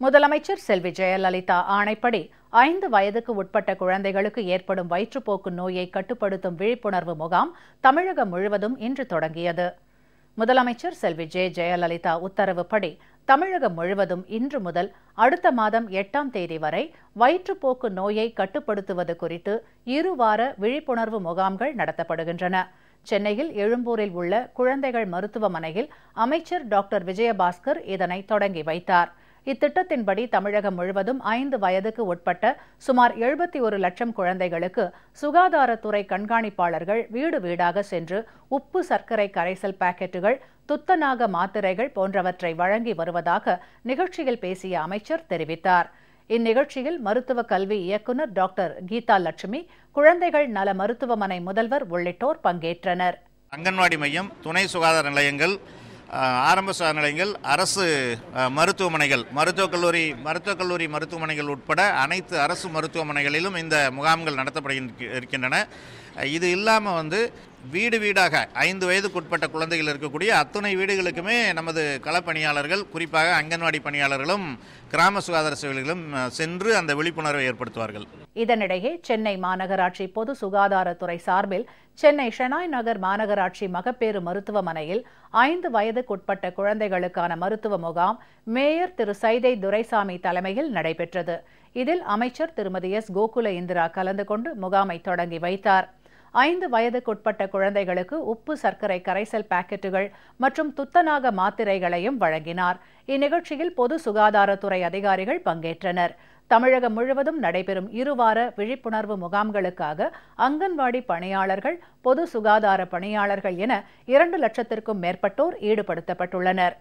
முதலமைச்சர் செல்வி ஜெயலலிதா ஆணைப்படி ஐந்து வயதுக்கு உட்பட்ட குழந்தைகளுக்கு ஏற்படும் வயிற்றுப்போக்கு நோயை கட்டுப்படுத்தும் விழிப்புணர்வு முகாம் தமிழகம் முழுவதும் இன்று தொடங்கியது. முதலமைச்சர் செல்வி ஜெ ஜெயலலிதா உத்தரவுப்படி தமிழகம் முழுவதும் இன்று முதல் அடுத்த மாதம் எட்டாம் தேதி வரை வயிற்றுப்போக்கு நோயை கட்டுப்படுத்துவது குறித்து இருவார விழிப்புணர்வு முகாம்கள் நடத்தப்படுகின்றன. சென்னையில் எழும்பூரில் உள்ள குழந்தைகள் மருத்துவமனையில் அமைச்சர் டாக்டர் விஜயபாஸ்கர் இதனை தொடங்கி வைத்தார். இத்திட்டத்தின்படி தமிழகம் முழுவதும் ஐந்து வயதுக்கு உட்பட்ட சுமார் எழுபத்தி ஒரு லட்சம் குழந்தைகளுக்கு சுகாதாரத்துறை கண்காணிப்பாளர்கள் வீடு வீடாக சென்று உப்பு சர்க்கரை கரைசல் பாக்கெட்டுகள் துத்தநாக மாத்திரைகள் போன்றவற்றை வழங்கி வருவதாக நிகழ்ச்சியில் பேசிய அமைச்சர் தெரிவித்தார். இந்நிகழ்ச்சியில் மருத்துவ கல்வி இயக்குநர் டாக்டர் கீதா லட்சுமி குழந்தைகள் நல மருத்துவமனை முதல்வர் உள்ளிட்டோர் பங்கேற்றனர். அங்கன்வாடி மையம் துணை சுகாதார நிலையங்கள் ஆரம்ப சுகாதார நிலையங்கள் அரசு மருத்துவமனைகள் மருத்துவக் கல்லூரி மருத்துவக் கல்லூரி மருத்துவமனைகள் உட்பட அனைத்து அரசு மருத்துவமனைகளிலும் இந்த முகாம்கள் நடத்தப்படுகின்ற இருக்கின்றன. இது இல்லாமல் வந்து வீடு வீடாக ஐந்து வயதுக்குட்பட்ட குழந்தைகள் இருக்கக்கூடிய அத்துணை வீடுகளுக்குமே நமது களப்பணியாளர்கள் குறிப்பாக அங்கன்வாடி பணியாளர்களும் கிராம சுகாதார சேவைகளும் சென்று அந்த விழிப்புணர்வை ஏற்படுத்துவார்கள். இதனிடையே சென்னை மாநகராட்சி பொது சுகாதாரத்துறை சார்பில் சென்னை ஷெனாய் நகர் மாநகராட்சி மகப்பேறு மருத்துவமனையில் ஐந்து வயதுக்குட்பட்ட குழந்தைகளுக்கான மருத்துவ முகாம் மேயர் திரு. சைதை துரைசாமி தலைமையில் நடைபெற்றது. இதில் அமைச்சர் திருமதி எஸ். கோகுல இந்திரா கலந்து கொண்டு முகாமை தொடங்கி வைத்தார். ஐந்து வயதுக்குட்பட்ட குழந்தைகளுக்கு உப்பு சர்க்கரை கரைசல் பாக்கெட்டுகள் மற்றும் துத்தநாக மாத்திரைகளையும் வழங்கினார். இந்நிகழ்ச்சியில் பொது சுகாதாரத்துறை அதிகாரிகள் பங்கேற்றனர். தமிழகம் முழுவதும் நடைபெறும் இருவார விழிப்புணர்வு முகாம்களுக்காக அங்கன்வாடி பணியாளர்கள் பொது சுகாதார பணியாளர்கள் என இரண்டு லட்சத்திற்கும் மேற்பட்டோர் ஈடுபடுத்தப்பட்டுள்ளனர்.